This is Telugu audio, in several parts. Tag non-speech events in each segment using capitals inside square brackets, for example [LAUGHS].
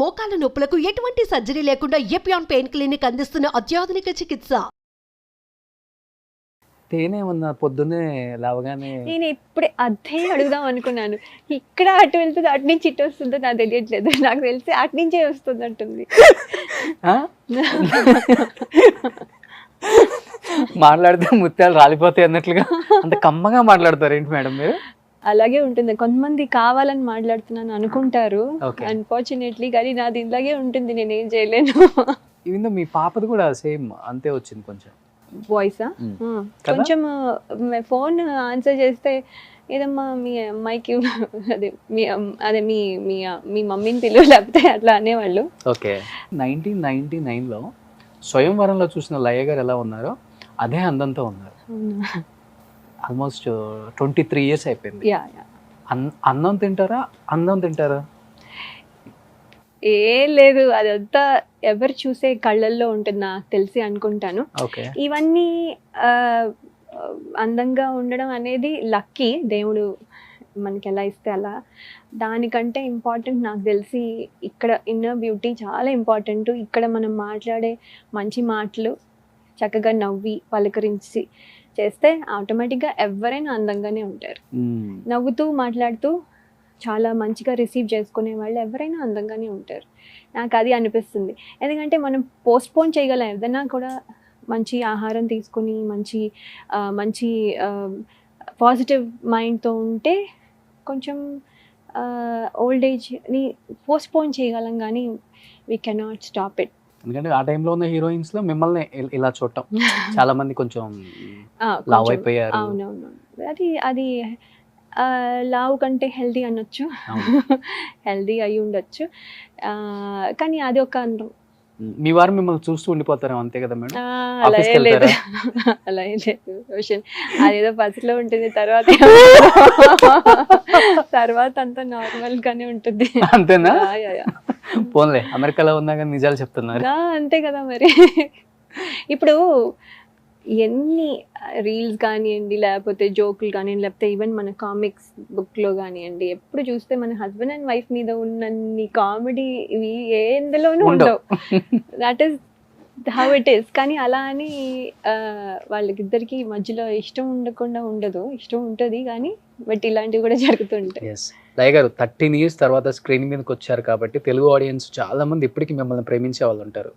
మోకాల నొప్పులకు ఎటువంటి సర్జరీ లేకుండా ఎపియాన్ పెయిన్ క్లినిక్ అందిస్తున్న అత్యాధునిక చికిత్స. తేనె ఉన్న పొద్దున్నే లేవగానే నేను ఇప్పుడే అదే అడుగుదాం అనుకున్నాను. ఇక్కడ అటు వెళ్తుంది అటు నుంచి ఇటు వస్తుందో నాకు తెలియట్లేదు. నాకు తెలిసి అటు నుంచే వస్తుంది అంటుంది. ఆ? మాట్లాడితే ముత్యాలు రాలిపోతాయి అన్నట్లుగా. అంత కమ్మగా మాట్లాడతారు ఏంటి మేడం మీరు? అలాగే ఉంటుంది. కొంతమంది కావాలని మాట్లాడుతున్నాను అనుకుంటారు. అన్ఫార్చునేట్లీ కానీ నాది ఇలాగే ఉంటుంది. నేను ఏం చేయలేను ఈవెన్ మీ పాపది కూడా సేమ్ అంతే వచ్చింది కొంచెం. వాయిసా Mm. కదా? కొంచెం ఫోన్ ఆన్సర్ చేస్తే ఏదమ్మా మీ అమ్మాయికి అదే మీ అదే మీ మీ మీ మమ్మీని పిలువ లేకపోతే అట్లా అనేవాళ్ళు. ఓకే. నైన్టీన్ నైన్టీ నైన్లో స్వయంవరంలో చూసిన లయ గారు ఎలా ఉన్నారో అదే అందంతో ఉన్నారు. ఆల్మోస్ట్ ట్వంటీ త్రీ ఇయర్స్ అయిపోయింది. అన్నం తింటారా? అందం తింటారా? ఏ లేదు అదంతా ఎవరు చూసే కళ్ళల్లో ఉంటుంది నాకు తెలిసి అనుకుంటాను. ఇవన్నీ అందంగా ఉండడం అనేది లక్కీ. దేవుడు మనకి ఎలా ఇస్తే అలా. దానికంటే ఇంపార్టెంట్ నాకు తెలిసి ఇక్కడ ఇన్నర్ బ్యూటీ చాలా ఇంపార్టెంట్. ఇక్కడ మనం మాట్లాడే మంచి మాటలు చక్కగా నవ్వి పలకరించి చేస్తే ఆటోమేటిక్గా ఎవరైనా అందంగానే ఉంటారు. నవ్వుతూ మాట్లాడుతూ చాలా మంచిగా రిసీవ్ చేసుకునే వాళ్ళు ఎవరైనా అందంగానే ఉంటారు. నాకు అది అనిపిస్తుంది. ఎందుకంటే మనం పోస్ట్పోన్ చేయగలం. ఏదైనా కూడా మంచి ఆహారం తీసుకుని మంచి మంచి పాజిటివ్ మైండ్తో ఉంటే కొంచెం ఓల్డ్ ఏజ్ని పోస్ట్పోన్ చేయగలం కానీ వీ కెనాట్ స్టాప్ ఇట్ ఎందుకంటే ఆ టైంలో ఉన్న హీరోయిన్స్లో మిమ్మల్ని ఇలా చూడటం. [LAUGHS] చాలా మంది కొంచెం లావ్ అయిపోయారు. అవునవును అది అది ఆ, లావు కంటే హెల్దీ అనొచ్చు. [LAUGHS] హెల్దీ అయి ఉండొచ్చు కానీ అది ఒక మీ వారు మిమ్మల్ని చూస్తూ ఉండిపోతారు అంతే కదా మేడం? అలా ఏం లేదు? [LAUGHS] అలా ఏం లేదు. రోషన్ అదేదో ఫస్ట్లో ఉంటుంది. తర్వాత [LAUGHS] తర్వాత అంతా నార్మల్ గానే ఉంటుంది. అంతేనా. పోన్లే. అమెరికాలో ఉన్నా కానీ నిజాలు చెప్తున్నారు. అంతే కదా మరి. ఇప్పుడు ఎన్ని రీల్స్ కానివ్వండి లేకపోతే జోకులు కానివ్వండి లేకపోతే ఈవెన్ మన కామిక్స్ బుక్లో కానివ్వండి ఎప్పుడు చూస్తే మన హస్బెండ్ అండ్ వైఫ్ మీద ఉన్నన్ని కామెడీ ఇవి ఏ ఎందులోనూ ఉండవు. That is how it is కానీ అలా అని వాళ్ళకిద్దరికి మధ్యలో ఇష్టం ఉండకుండా ఉండదు. ఇష్టం ఉంటుంది కానీ బట్ ఇలాంటివి కూడా జరుగుతుంటాయి. లయ గారు థర్టీన్ ఇయర్స్ తర్వాత స్క్రీన్ మీదకి వచ్చారు కాబట్టి తెలుగు ఆడియన్స్ చాలా మంది ఇప్పటికీ మిమ్మల్ని ప్రేమించే వాళ్ళు ఉంటారు.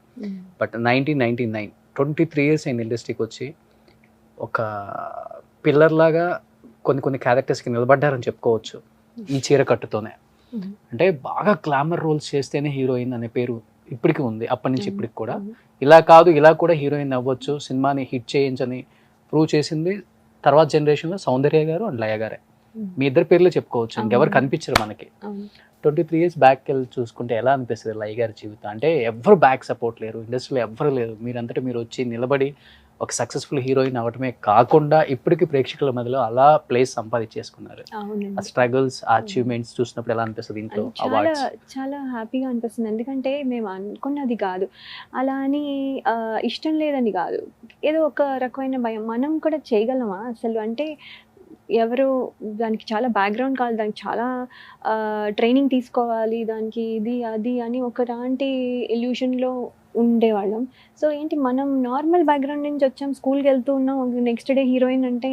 But nineteen ninety nine twenty three years అయింది ఇండస్ట్రీకి వచ్చి. ఒక పిల్లర్ లాగా కొన్ని కొన్ని క్యారెక్టర్స్కి నిలబడ్డారని చెప్పుకోవచ్చు. ఈ చీర కట్టుతోనే. అంటే బాగా గ్లామర్ రోల్స్ చేస్తేనే హీరోయిన్ అనే పేరు ఇప్పటికి ఉంది అప్పటి నుంచి. ఇప్పటికి కూడా. ఇలా కాదు ఇలా కూడా హీరోయిన్ అవ్వచ్చు. సినిమాని హిట్ చేయించని ప్రూవ్ చేసింది తర్వాత జనరేషన్లో సౌందర్య గారు అండ్ లయ గారే. మీ ఇద్దరు పేర్లే చెప్పుకోవచ్చు. ఇంకెవరు. కనిపించరు మనకి. ట్వంటీ త్రీ ఇయర్స్ బ్యాక్ వెళ్ళి చూసుకుంటే ఎలా అనిపిస్తుంది లై గారి జీవితం? అంటే ఎవరు బ్యాక్ సపోర్ట్ లేరు ఇండస్ట్రీలో ఎవ్వరు లేరు. మీరంతటా మీరు వచ్చి నిలబడి ఒక సక్సెస్ఫుల్ హీరోయిన్ అవటమే కాకుండా ఇప్పటికీ ప్రేక్షకుల మధ్యలో అలా ప్లేస్ సంపాదించేసుకున్నారు. ఆ స్ట్రగుల్స్ ఆ అచీవ్మెంట్స్ చూసినప్పుడు ఎలా అనిపిస్తుంది ఇంట్లో చాలా చాలా హ్యాపీగా అనిపిస్తుంది. ఎందుకంటే మేము అనుకున్నది కాదు. అలా అని ఇష్టం లేదని కాదు. ఏదో ఒక రకమైన భయం. మనం కూడా చేయగలమా? అసలు అంటే ఎవరు దానికి చాలా బ్యాక్గ్రౌండ్ కావాలి దానికి చాలా ట్రైనింగ్ తీసుకోవాలి దానికి ఇది అది అని ఒకలాంటి ఎల్యూషన్లో ఉండేవాళ్ళం. సో ఏంటి మనం నార్మల్ బ్యాక్గ్రౌండ్ నుంచి వచ్చాం స్కూల్కి వెళ్తూ ఉన్నాం నెక్స్ట్ డే హీరోయిన్ అంటే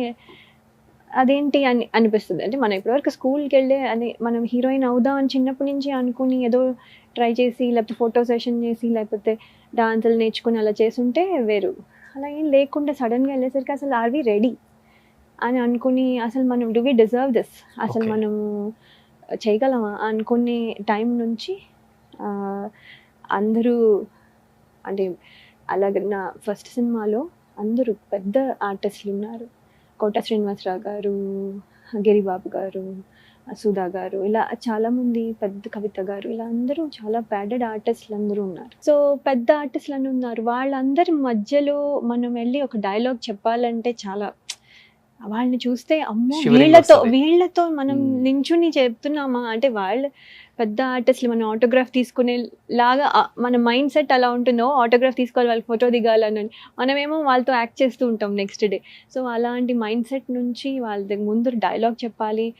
అదేంటి అని అనిపిస్తుంది. అంటే మనం ఇప్పటివరకు స్కూల్కి వెళ్ళే అదే మనం హీరోయిన్ అవుదాం అని చిన్నప్పటి నుంచి అనుకుని ఏదో ట్రై చేసి లేకపోతే ఫోటో సెషన్ చేసి లేకపోతే డాన్సులు నేర్చుకుని అలా చేసుంటే వేరు. అలా ఏం లేకుండా సడన్గా వెళ్ళేసరికి అసలు ఆర్ వి రెడీ అని అనుకుని అసలు మనం డు వి డిజర్వ్ దిస్ అసలు. మనము చేయగలమా అనుకునే టైం నుంచి అందరూ అంటే అలాగే నా ఫస్ట్ సినిమాలో అందరూ పెద్ద ఆర్టిస్టులు ఉన్నారు. కోట శ్రీనివాసరావు గారు గిరిబాబు గారు సుధా గారు ఇలా చాలామంది పెద్ద కవిత గారు ఇలా అందరూ చాలా ప్యాడెడ్ ఆర్టిస్టులు అందరూ ఉన్నారు. సో పెద్ద ఆర్టిస్టులు అని ఉన్నారు. వాళ్ళందరి మధ్యలో మనం వెళ్ళి ఒక డైలాగ్ చెప్పాలంటే చాలా వాళ్ళని చూస్తే అమ్మో వీళ్ళతో. వీళ్ళతో మనం. నించుని చెప్తున్నామా? అంటే వాళ్ళు పెద్ద ఆర్టిస్టులు మనం ఆటోగ్రాఫ్ తీసుకునే లాగా మన మైండ్ సెట్ అలా ఉంటుందో ఆటోగ్రాఫ్ తీసుకోవాలి వాళ్ళకి ఫోటో దిగాలని మనమేమో వాళ్ళతో యాక్ట్ చేస్తూ ఉంటాం నెక్స్ట్ డే సో అలాంటి మైండ్ సెట్ నుంచి వాళ్ళ దగ్గర ముందు డైలాగ్ చెప్పాలి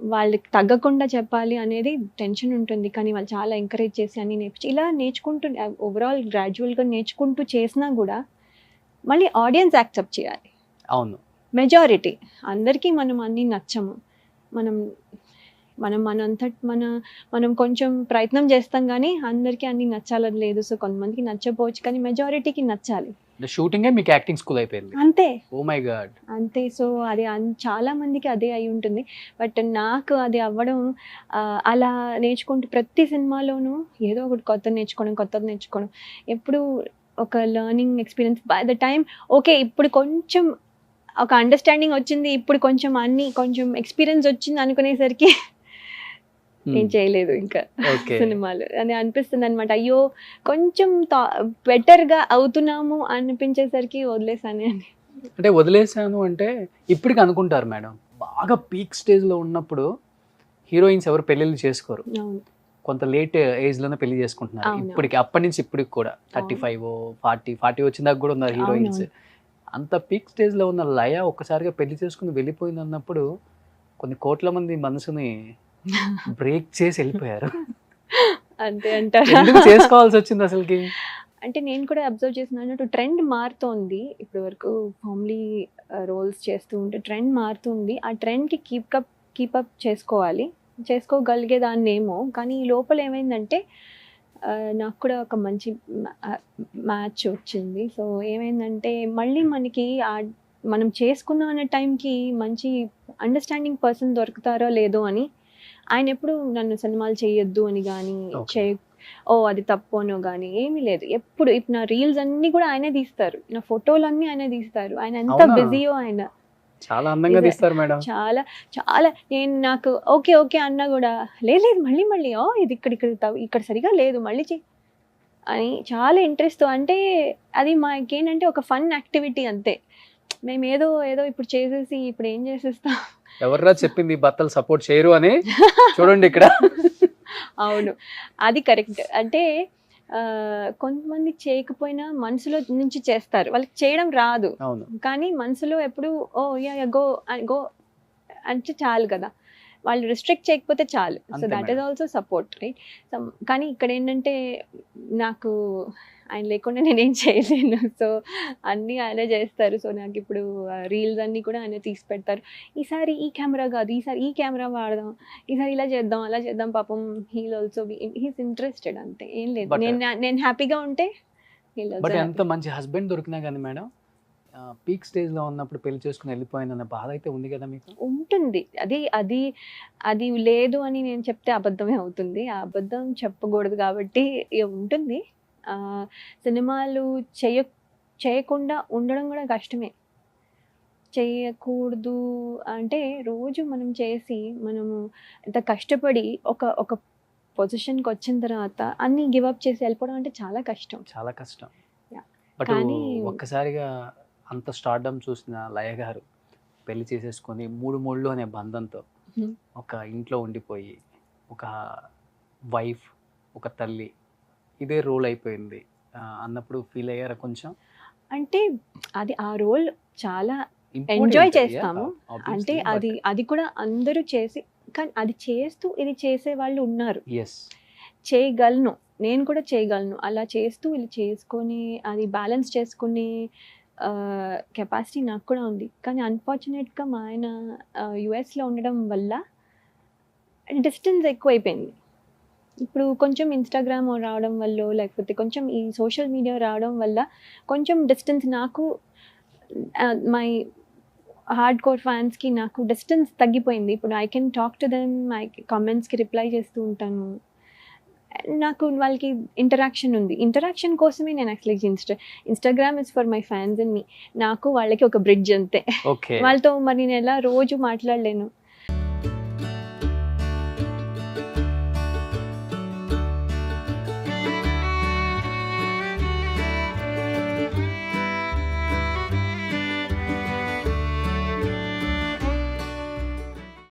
వాళ్ళకి తగ్గకుండా చెప్పాలి అనేది టెన్షన్ ఉంటుంది. కానీ వాళ్ళు చాలా ఎంకరేజ్ చేసి అన్ని నేర్పించి ఇలా నేర్చుకుంటూ ఓవరాల్ గ్రాడ్యువల్గా నేర్చుకుంటూ చేసినా కూడా మళ్ళీ ఆడియన్స్ యాక్సెప్ట్ చేయాలి. అవును. మెజారిటీ. అందరికీ మనం అన్నీ నచ్చము. మనం మనం మనంత మన మనం కొంచెం ప్రయత్నం చేస్తాం కానీ అందరికీ అన్నీ నచ్చాలని లేదు. సో కొంతమందికి నచ్చపోవచ్చు కానీ మెజారిటీకి నచ్చాలి. షూటింగే మీకు యాక్టింగ్ స్కూల్ అయిపోయింది. అంతే. Oh my god. అంతే. సో అది చాలా మందికి అదే అయి ఉంటుంది. బట్ నాకు అది అవ్వడం అలా నేర్చుకుంటూ ప్రతి సినిమాలోనూ ఏదో ఒకటి కొత్త నేర్చుకోవడం కొత్తది నేర్చుకోవడం. ఎప్పుడు ఒక learning experience by the time okay ఇప్పుడు కొంచెం ఒక అండర్స్టాండింగ్ వచ్చింది. ఇప్పుడు కొంచెం అన్ని కొంచెం ఎక్స్పీరియన్స్ వచ్చింది అనుకునేసరికి నేను చేయలేదు ఇంకా సినిమాలు. అని అనిపిస్తుంది అనమాట అయ్యో కొంచెం బెటర్గా అవుతున్నాము అనిపించేసరికి వదిలేసాను అని అంటే వదిలేసాను అంటే ఇప్పటికి అనుకుంటారు మేడం. బాగా పీక్ స్టేజ్లో ఉన్నప్పుడు హీరోయిన్స్ ఎవరు పెళ్ళిళ్ళు చేసుకోరు. కొంత లేట్ ఏజ్లోనే పెళ్ళి చేసుకుంటున్నారు. ఇప్పటికి అప్పటి నుంచి ఇప్పటికి కూడా. థర్టీ. ఫైవ్ ఫార్టీ ఫార్టీ వచ్చినాక కూడా ఉన్నారు హీరోయిన్స్. అంత పీక్ స్టేజ్లో ఉన్న లయ ఒక్కసారిగా పెళ్ళి చేసుకుని వెళ్ళిపోయింది అన్నప్పుడు కొన్ని కోట్ల మంది మనసుని బ్రేక్ చేసి వెళ్ళిపోయారు. అంతే అంటారా? చేసుకోవాల్సి వచ్చింది అసలుకి? అంటే నేను కూడా అబ్జర్వ్ చేసినట్టు ట్రెండ్ మారుతోంది. ఇప్పటి వరకు ఫ్యామిలీ రోల్స్ చేస్తూ ఉంటే ట్రెండ్ మారుతుంది. ఆ ట్రెండ్కి కీప్ అప్ కీప్ అప్ చేసుకోవాలి. చేసుకోగలిగేదాన్ని ఏమో కానీ ఈ లోపల ఏమైందంటే నాకు కూడా ఒక మంచి మ్యాచ్ వచ్చింది. సో ఏమైందంటే మళ్ళీ మనకి ఆ మనం చేసుకుందాం అనే టైంకి మంచి అండర్స్టాండింగ్ పర్సన్ దొరుకుతారో లేదో అని ఆయన ఎప్పుడు నన్ను సినిమాలు చేయొద్దు అని కానీ Okay. చే ఓ అది తప్పు అనో కానీ ఏమీ లేదు. ఎప్పుడు ఇప్పుడు నా రీల్స్ అన్నీ కూడా ఆయనే తీస్తారు. నా ఫోటోలు అన్నీ ఆయనే తీస్తారు. ఆయన ఎంత? బిజీయో ఆయన. చాలా అందంగా. తీస్తారు మేడం. చాలా చాలా. నేను నాకు ఓకే ఓకే అన్నా కూడా లేదు లేదు మళ్ళీ మళ్ళీ ఓ ఇది ఇక్కడ ఇక్కడ ఇక్కడ సరిగా లేదు మళ్ళీ చెయ్యి అని చాలా ఇంట్రెస్ట్ అంటే అది మాకేంటంటే ఒక ఫన్ యాక్టివిటీ అంతే. మేము ఏదో ఏదో ఇప్పుడు చేసేసి ఇప్పుడు ఏం చేసేస్తాం? ఎవర్రా చెప్పింది భర్తలు సపోర్ట్ చేయరు అని? [LAUGHS] చూడండి ఇక్కడ. అవును. అది కరెక్ట్ అంటే కొంతమంది చేయకపోయినా మనసులో నుంచి చేస్తారు. వాళ్ళకి చేయడం రాదు. కానీ మనసులో ఎప్పుడు ఓ యా గో గో అంటే చాలు కదా. వాళ్ళు రిస్ట్రిక్ట్ చేయకపోతే చాలు. So that is. Also support right కానీ ఇక్కడ ఏంటంటే నాకు ఆయన లేకుండా నేనేం చేయలేను. సో అన్నీ ఆయనే చేస్తారు. సో నాకు ఇప్పుడు రీల్స్ అన్నీ కూడా ఆయన తీసి పెడతారు. ఈసారి ఈ కెమెరా కాదు ఈసారి ఈ కెమెరా వాడదాం ఈసారి ఇలా చేద్దాం అలా చేద్దాం పాపం హీల్ ఆల్సో హీస్ ఇంట్రెస్టెడ్ అంతే ఏం లేదు. నేను నేను హ్యాపీగా ఉంటే బట్. ఎంత మంచి హస్బెండ్ దొరికినా కానీ మేడం పీక్ స్టేజ్లో ఉన్నప్పుడు పెళ్ళి చేసుకుని వెళ్ళిపోయిందన్న బాధ అయితే ఉంది కదా మీకు? ఉంటుంది. అది అది అది లేదు అని నేను చెప్తే అబద్ధమే అవుతుంది. ఆ అబద్ధం చెప్పకూడదు కాబట్టి ఉంటుంది. సినిమాలు చేయ చేయకుండా ఉండడం కూడా కష్టమే. చేయకూడదు అంటే రోజు మనం చేసి మనము ఎంత కష్టపడి ఒక ఒక పొజిషన్కి వచ్చిన తర్వాత అన్నీ గివప్ చేసి వెళ్ళిపోవడం అంటే చాలా కష్టం. చాలా కష్టం. కానీ- ఒక్కసారిగా అంత స్టార్డమ్ చూసిన లయ గారు పెళ్ళి చేసేసుకొని మూడు మూళ్ళు అనే బంధంతో. ఒక ఇంట్లో ఉండిపోయి ఒక వైఫ్ ఒక తల్లి ఇదే రోల్ అయిపోయింది. అన్నప్పుడు ఫీల్ అయ్యారా కొంచెం? అంటే అది ఆ రోల్ చాలా yeah, చేస్తాము. అంటే అది అది కూడా అందరూ చేసి కానీ అది చేస్తూ ఇది చేసే వాళ్ళు ఉన్నారు. చేయగలను. నేను కూడా చేయగలను. అలా చేస్తూ ఇలా చేసుకొని అది బ్యాలెన్స్ చేసుకునే కెపాసిటీ నాకు కూడా ఉంది. కానీ అన్ఫార్చునేట్గా మా ఆయన యుఎస్లో ఉండడం వల్ల డిస్టెన్స్ ఎక్కువైపోయింది. ఇప్పుడు కొంచెం ఇన్స్టాగ్రామ్ రావడం వల్ల లేకపోతే కొంచెం ఈ సోషల్ మీడియా రావడం వల్ల కొంచెం డిస్టెన్స్ నాకు మై హార్డ్ కోర్ ఫ్యాన్స్కి నాకు డిస్టెన్స్ తగ్గిపోయింది. ఇప్పుడు I can talk to them I కామెంట్స్కి reply చేస్తూ ఉంటాను. నాకు వాళ్ళకి ఇంటరాక్షన్ ఉంది. ఇంటరాక్షన్ కోసమే నేను actually Insta Instagram is for my fans and me నాకు వాళ్ళకి ఒక బ్రిడ్జ్ అంతే. వాళ్ళతో మరి నేను ఎలా రోజు మాట్లాడలేను.